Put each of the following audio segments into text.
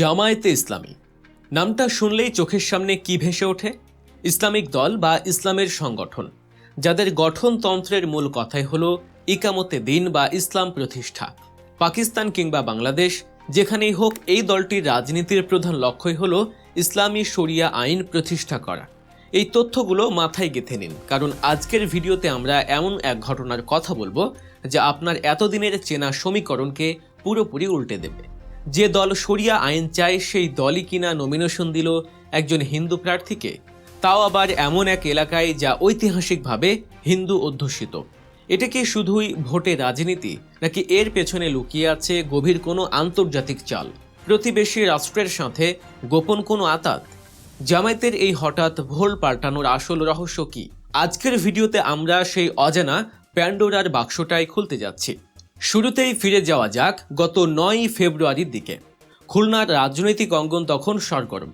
জামায়াতে ইসলামী। নামটা শুনলেই চোখের সামনে কি ভেসে ওঠে? ইসলামিক দল বা ইসলামের সংগঠন, যাদের গঠনতন্ত্রের মূল কথাই হল ইকামতে দিন বা ইসলাম প্রতিষ্ঠা। পাকিস্তান কিংবা বাংলাদেশ, যেখানেই হোক এই দলটির রাজনীতির প্রধান লক্ষ্যই হল ইসলামী শরিয়া আইন প্রতিষ্ঠা করা। এই তথ্যগুলো মাথায় গেঁথে নিন, কারণ আজকের ভিডিওতে আমরা এমন এক ঘটনার কথা বলব, যা আপনার এতদিনের চেনা সমীকরণকে পুরোপুরি উল্টে দেবে। যে দল সরিয়া আইন চায়, সেই দলই কিনা নমিনেশন দিল একজন হিন্দু প্রার্থীকে। তাও আবার এমন এক এলাকায় যা ঐতিহাসিকভাবে হিন্দু অধ্যুষিত। এটা কি শুধুই ভোটে রাজনীতি, নাকি এর পেছনে লুকিয়ে আছে গভীর কোনো আন্তর্জাতিক চাল? প্রতিবেশী রাষ্ট্রের সাথে গোপন কোনো আতাত? জামায়াতের এই হঠাৎ ভোল পাল্টানোর আসল রহস্য কি? আজকের ভিডিওতে আমরা সেই অজানা প্যান্ডোরার বাক্সটাই খুলতে যাচ্ছি। শুরুতেই ফিরে যাওয়া যাক গত নয়ই ফেব্রুয়ারির দিকে। খুলনার রাজনৈতিক অঙ্গন তখন সরগরম।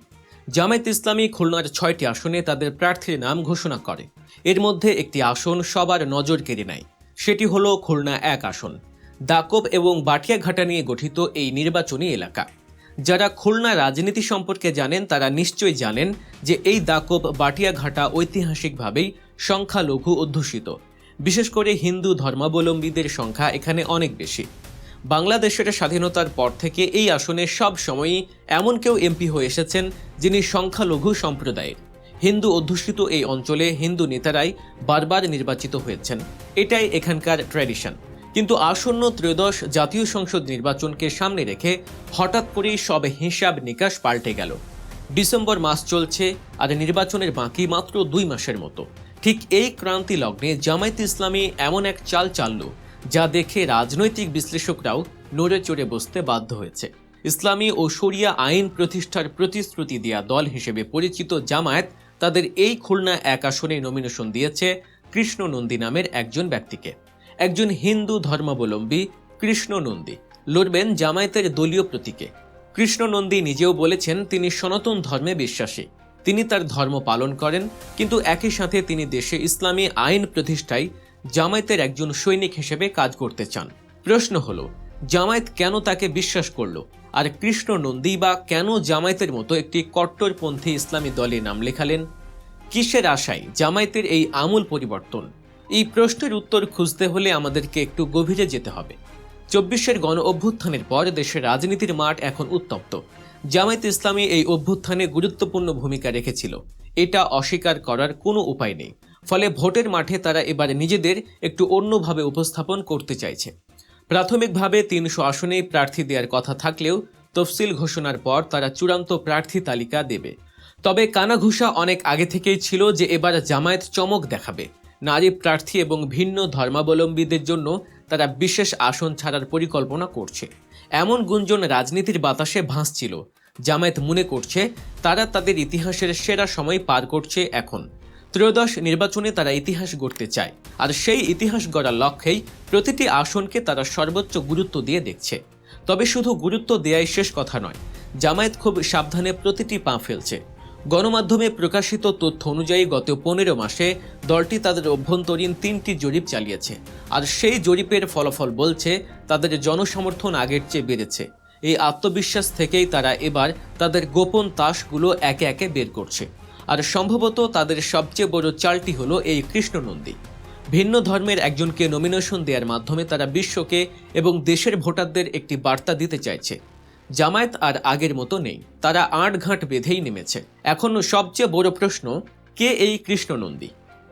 জামায়াত ইসলামী খুলনার ছয়টি আসনে তাদের প্রার্থীর নাম ঘোষণা করে। এর মধ্যে একটি আসন সবার নজর কেড়ে নেয়। সেটি হলো খুলনা এক আসন। দাকব এবং বাটিয়াঘাটা নিয়ে গঠিত এই নির্বাচনী এলাকা। যারা খুলনা রাজনীতি সম্পর্কে জানেন, তারা নিশ্চয়ই জানেন যে এই দাকব বাটিয়াঘাটা ঐতিহাসিকভাবেই সংখ্যালঘু অধ্যুষিত। বিশেষ করে হিন্দু ধর্মাবলম্বীদের সংখ্যা এখানে অনেক বেশি। বাংলাদেশের স্বাধীনতার পর থেকে এই আসনে সব সময়ই এমন কেউ এমপি হয়ে এসেছেন যিনি সংখ্যালঘু সম্প্রদায়ের। হিন্দু অধ্যুষিত এই অঞ্চলে হিন্দু নেতারাই বারবার নির্বাচিত হয়েছেন। এটাই এখানকার ট্র্যাডিশন। কিন্তু আসন্ন ত্রয়োদশ জাতীয় সংসদ নির্বাচনকে সামনে রেখে হঠাৎ করেই সব হিসাব নিকাশ পাল্টে গেল। ডিসেম্বর মাস চলছে, আর নির্বাচনের বাকি মাত্র দুই মাসের মতো। ঠিক এই ক্রান্তি লগ্নে জামায়াত ইসলামী এমন এক চাল চালল, যা দেখে রাজনৈতিক বিশ্লেষকরাও নড়ে চড়ে বসতে বাধ্য হয়েছে। ইসলামী ও শরিয়া আইন প্রতিষ্ঠার প্রতিশ্রুতি দেয়া দল হিসেবে পরিচিত জামায়াত তাদের এই খুলনা এক আসনে নমিনেশন দিয়েছে কৃষ্ণ নন্দী নামের একজন ব্যক্তিকে। একজন হিন্দু ধর্মাবলম্বী কৃষ্ণ নন্দী লড়বেন জামায়াতের দলীয় প্রতীকে। কৃষ্ণ নন্দী নিজেও বলেছেন, তিনি সনাতন ধর্মে বিশ্বাসী। তিনি তার ধর্ম পালন করেন, কিন্তু একই সাথে তিনি দেশে ইসলামী আইন প্রতিষ্ঠায় জামায়াতের একজন সৈনিক হিসেবে কাজ করতে চান। প্রশ্ন হলো, জামায়াত কেন তাকে বিশ্বাস করল? আর কৃষ্ণ নন্দী বা কেন জামায়াতের মতো একটি কট্টরপন্থী ইসলামী দলে নাম লেখালেন? কিসের আশায় জামায়াতের এই আমূল পরিবর্তন? এই প্রশ্নের উত্তর খুঁজতে হলে আমাদেরকে একটু গভীরে যেতে হবে। চব্বিশের গণ অভ্যুত্থানের পর দেশের রাজনীতির মাঠ এখন উত্তপ্ত। জামায়াত ইসলামী এই অভ্যুত্থানে গুরুত্বপূর্ণ ভূমিকা রেখেছিল। এটা অস্বীকার করার কোনো উপায় নেই। ফলে ভোটের মাঠে তারা এবার নিজেদের একটু অন্যভাবে উপস্থাপন করতে চাইছে। প্রাথমিকভাবে তিনশো আসনেই প্রার্থী দেওয়ার কথা থাকলেও তফসিল ঘোষণার পর তারা চূড়ান্ত প্রার্থী তালিকা দেবে। তবে কানাঘুষা অনেক আগে থেকেই ছিল যে এবার জামায়াত চমক দেখাবে। নারী প্রার্থী এবং ভিন্ন ধর্মাবলম্বীদের জন্য তারা বিশেষ আসন ছাড়ার পরিকল্পনা করছে। এমন গুঞ্জন রাজনীতির বাতাসে ভাসছিল। জামায়াত মনে করছে, তারা তাদের ইতিহাসের সেরা সময় পার করছে এখন। ত্রয়োদশ নির্বাচনে তারা ইতিহাস গড়তে চায়, আর সেই ইতিহাস গড়ার লক্ষ্যেই প্রতিটি আসনকে তারা সর্বোচ্চ গুরুত্ব দিয়ে দেখছে। তবে শুধু গুরুত্ব দেয়াই শেষ কথা নয়, জামায়াত খুব সাবধানে প্রতিটি পা ফেলছে। গণমাধ্যমে প্রকাশিত তথ্য অনুযায়ী গত পনেরো মাসে দলটি তাদের অভ্যন্তরীণ তিনটি জরিপ চালিয়েছে। আর সেই জরিপের ফলাফল বলছে, তাদের জনসমর্থন আগের চেয়ে বেড়েছে। এই আত্মবিশ্বাস থেকেই তারা এবার তাদের গোপন তাসগুলো একে একে বের করছে। আর সম্ভবত তাদের সবচেয়ে বড় চালটি হলো এই কৃষ্ণনন্দী। ভিন্ন ধর্মের একজনকে নমিনেশন দেওয়ার মাধ্যমে তারা বিশ্বকে এবং দেশের ভোটারদের একটি বার্তা দিতে চাইছে। জামায়াত আর আগের মতো নেই। তারা আট আঁটঘাঁট বেঁধেই নেমেছে। এখন সবচেয়ে বড় প্রশ্ন, কে এই কৃষ্ণনন্দী?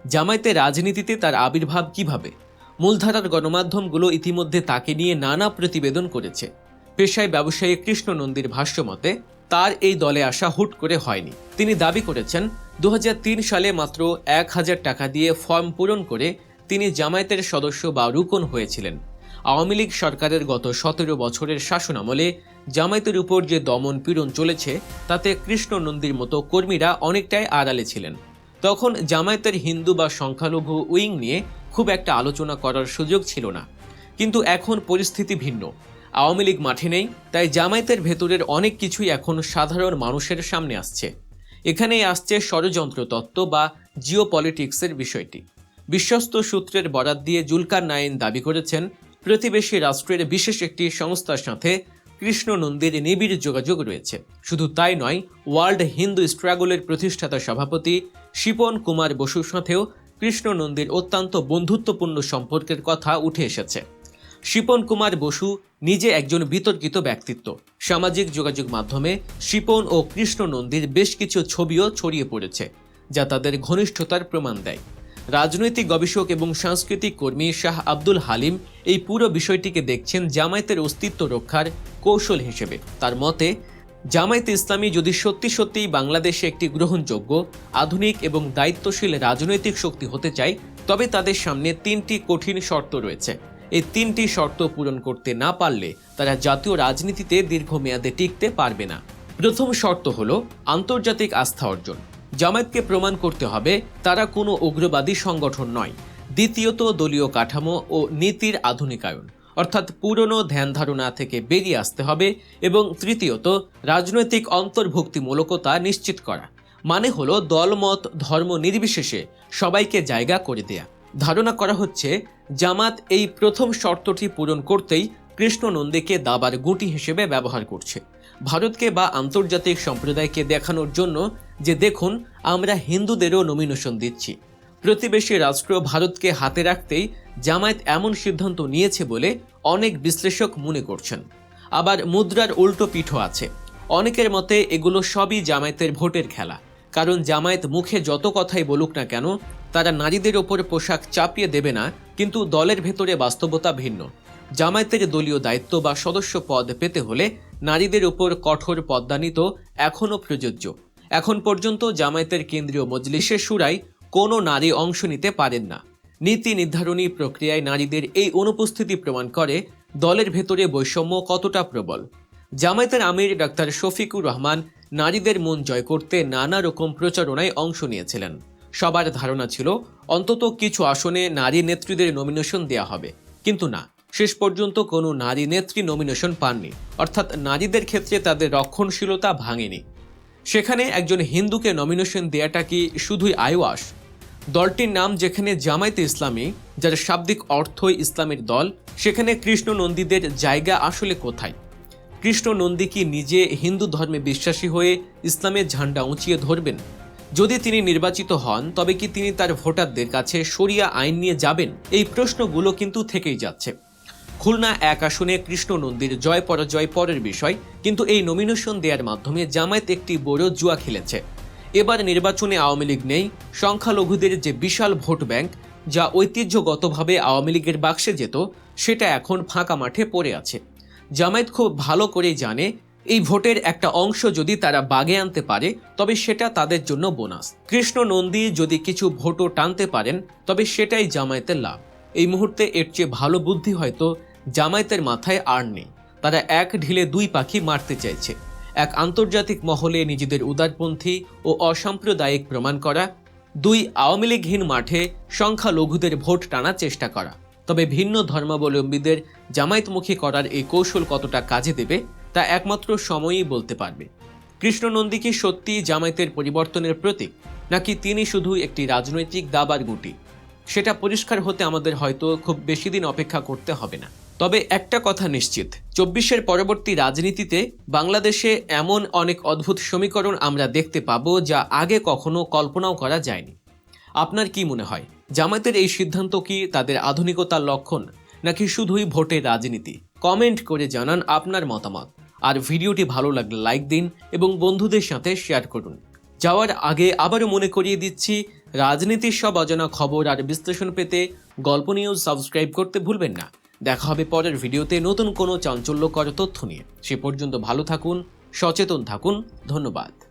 জামায়াতের রাজনীতিতে তার আবির্ভাব কীভাবে? মূলধারার গণমাধ্যমগুলো ইতিমধ্যে তাকে নিয়ে নানা প্রতিবেদন করেছে। পেশায় ব্যবসায়ী কৃষ্ণ নন্দীর ভাষ্যমতে তার এই দলে আসা হুট করে হয়নি। তিনি দাবি করেছেন দু হাজার তিন সালে মাত্র এক হাজার টাকা দিয়ে ফর্ম পূরণ করে তিনি জামায়াতের সদস্য বা রুকন হয়েছিলেন। আওয়ামী লীগ সরকারের গত সতেরো বছরের শাসনামলে জামায়াতের উপর যে দমন পীড়ন চলেছে, তাতে কৃষ্ণ নন্দীর মতো কর্মীরা অনেকটাই আড়ালে ছিলেন। তখন জামায়াতের হিন্দু বা সংখ্যালঘু উইং নিয়ে খুব একটা আলোচনা করার সুযোগ ছিল না। কিন্তু এখন পরিস্থিতি ভিন্ন। আওয়ামী লীগ মাঠে নেই, তাই জামায়াতের ভেতরের অনেক কিছুই এখন সাধারণ মানুষের সামনে আসছে। এখানেই আসছে ষড়যন্ত্র তত্ত্ব বা জিও পলিটিক্সের বিষয়টি। বিশ্বস্ত সূত্রের বরাত দিয়ে জুলকার নাইন দাবি করেছেন, প্রতিবেশী রাষ্ট্রের বিশেষ একটি সংস্থার সাথে কৃষ্ণ নন্দীর নিবিড় যোগাযোগ রয়েছে। শুধু তাই নয়, ওয়ার্ল্ড হিন্দু স্ট্রাগলের প্রতিষ্ঠাতা সভাপতি শিপন কুমার বসুর সাথেও কৃষ্ণ নন্দীর অত্যন্ত বন্ধুত্বপূর্ণ সম্পর্কের কথা উঠে এসেছে। শিপন কুমার বসু নিজে একজন বিতর্কিত ব্যক্তিত্ব। সামাজিক যোগাযোগ মাধ্যমে শিপন ও কৃষ্ণ নন্দীর বেশ কিছু ছবিও ছড়িয়ে পড়েছে, যা তাদের ঘনিষ্ঠতার প্রমাণ দেয়। রাজনৈতিক গবেষক এবং সাংস্কৃতিক কর্মী শাহ আব্দুল হালিম এই পুরো বিষয়টিকে দেখছেন জামায়াতের অস্তিত্ব রক্ষার কৌশল হিসেবে। তার মতে, জামায়াতে ইসলামী যদি সত্যি সত্যিই বাংলাদেশে একটি গ্রহণযোগ্য, আধুনিক এবং দায়িত্বশীল রাজনৈতিক শক্তি হতে চায়, তবে তাদের সামনে তিনটি কঠিন শর্ত রয়েছে। এই তিনটি শর্ত পূরণ করতে না পারলে তারা জাতীয় রাজনীতিতে দীর্ঘমেয়াদে টিকতে পারবে না। প্রথম শর্ত হল আন্তর্জাতিক আস্থা অর্জন। জামায়াতকে প্রমাণ করতে হবে, তারা কোনো উগ্রবাদী সংগঠন নয়। দ্বিতীয়ত দলীয় কাঠামো ও নীতির আধুনিকায়ন, অর্থাৎ পুরনো ধ্যান ধারণা থেকে বেরিয়ে আসতে হবে এবং তৃতীয়ত রাজনৈতিক অন্তর্ভুক্তিমূলকতা নিশ্চিত করা। মানে হলো দলমত ধর্ম নির্বিশেষে সবাইকে জায়গা করে দেয়া। ধারণা করা হচ্ছে, জামাত এই প্রথম শর্তটি পূরণ করতেই কৃষ্ণ নন্দীকে দাবার গুটি হিসেবে ব্যবহার করছে। ভারতকে বা আন্তর্জাতিক সম্প্রদায়কে দেখানোর জন্য যে দেখুন, আমরা হিন্দুদেরও নমিনেশন দিচ্ছি। প্রতিবেশী রাষ্ট্র ভারতকে হাতে রাখতেই জামায়াত এমন সিদ্ধান্ত নিয়েছে বলে অনেক বিশ্লেষক মনে করছেন। আবার মুদ্রার উল্টো পিঠও আছে। অনেকের মতে এগুলো সবই জামায়াতের ভোটের খেলা। কারণ জামায়াত মুখে যত কথাই বলুক না কেন, তারা নারীদের ওপর পোশাক চাপিয়ে দেবে না, কিন্তু দলের ভেতরে বাস্তবতা ভিন্ন। জামায়াতের দলীয় দায়িত্ব বা সদস্য পদ পেতে হলে নারীদের উপর কঠোর পদ্মানিত এখনও প্রযোজ্য। এখন পর্যন্ত জামায়াতের কেন্দ্রীয় মজলিসের সুরাই কোনো নারী অংশ নিতে পারেন না। নীতি নির্ধারণী প্রক্রিয়ায় নারীদের এই অনুপস্থিতি প্রমাণ করে দলের ভেতরে বৈষম্য কতটা প্রবল। জামায়াতের আমির ডাক্তার শফিকুর রহমান নারীদের মন জয় করতে নানা রকম প্রচারণায় অংশ নিয়েছিলেন। সবার ধারণা ছিল, অন্তত কিছু আসনে নারী নেত্রীদের নমিনেশন দেয়া হবে। কিন্তু না, শেষ পর্যন্ত কোনো নারী নেত্রী নমিনেশন পাননি। অর্থাৎ নারীদের ক্ষেত্রে তাদের রক্ষণশীলতা ভাঙেনি। সেখানে একজন হিন্দুকে নমিনেশন দেয়াটা কি শুধুই আইওয়াস? দলটির নাম যেখানে জামায়াতে ইসলামী, যার শাব্দিক অর্থই ইসলামের দল, সেখানে কৃষ্ণ নন্দীদের জায়গা আসলে কোথায়? কৃষ্ণ নন্দী কি নিজে হিন্দু ধর্মে বিশ্বাসী হয়ে ইসলামের ঝান্ডা উঁচিয়ে ধরবেন? যদি তিনি নির্বাচিত হন, তবে কি তিনি তার ভোটারদের কাছে সরিয়া আইন নিয়ে যাবেন? এই প্রশ্নগুলো কিন্তু থেকেই যাচ্ছে। খুলনা এক আসনে কৃষ্ণ নন্দীর জয় পরাজয় পরের বিষয়, কিন্তু এই নমিনেশন দেওয়ার মাধ্যমে জামায়াত একটি বড় জুয়া খেলেছে। এবার নির্বাচনে আওয়ামী লীগ নেই। সংখ্যালঘুদের যে বিশাল ভোট ব্যাংক, যা ঐতিহ্যগতভাবে আওয়ামী লীগের বাক্সে যেত, সেটা এখন ফাঁকা মাঠে পড়ে আছে। জামায়াত খুব ভালো করেই জানে, এই ভোটের একটা অংশ যদি তারা বাগে আনতে পারে, তবে সেটা তাদের জন্য বোনাস। কৃষ্ণ নন্দী যদি কিছু ভোটও টানতে পারেন, তবে সেটাই জামায়াতের লাভ। এই মুহূর্তে এর চেয়ে ভালো বুদ্ধি হয়তো জামায়াতের মাথায় আর নেই। তারা এক ঢিলে দুই পাখি মারতে চাইছে। এক আন্তর্জাতিক মহলে নিজেদের উদারপন্থী ও অসাম্প্রদায়িক প্রমাণ করা, দুই আওয়ামী লীগহীন মাঠে সংখ্যালঘুদের ভোট টানার চেষ্টা করা। তবে ভিন্ন ধর্মাবলম্বীদের জামায়াতমুখী করার এই কৌশল কতটা কাজে দেবে, তা একমাত্র সময়ই বলতে পারবে। কৃষ্ণনন্দী কি সত্যি জামায়াতের পরিবর্তনের প্রতীক, নাকি তিনি শুধু একটি রাজনৈতিক দাবার গুটি? সেটা পরিষ্কার হতে আমাদের হয়তো খুব বেশি দিন অপেক্ষা করতে হবে না। তবে একটা কথা নিশ্চিত, চব্বিশের পরবর্তী রাজনীতিতে বাংলাদেশে এমন অনেক অদ্ভুত সমীকরণ আমরা দেখতে পাবো যা আগে কখনো কল্পনাও করা যায়নি। আপনার কি মনে হয়, জামায়াতের এই সিদ্ধান্ত কি তাদের আধুনিকতার লক্ষণ, নাকি শুধুই ভোটের রাজনীতি? কমেন্ট করে জানান আপনার মতামত। আর ভিডিওটি ভালো লাগলে লাইক দিন এবং বন্ধুদের সাথে শেয়ার করুন। যাওয়ার আগে আবারও মনে করিয়ে দিচ্ছি, রাজনীতির সব অজানা খবর আর বিশ্লেষণ পেতে গল্প নিউজ সাবস্ক্রাইব করতে ভুলবেন না। দেখা হবে পরের ভিডিওতে নতুন কোনো চাঞ্চল্যকর তথ্য নিয়ে। সে পর্যন্ত ভালো থাকুন, সচেতন থাকুন, ধন্যবাদ।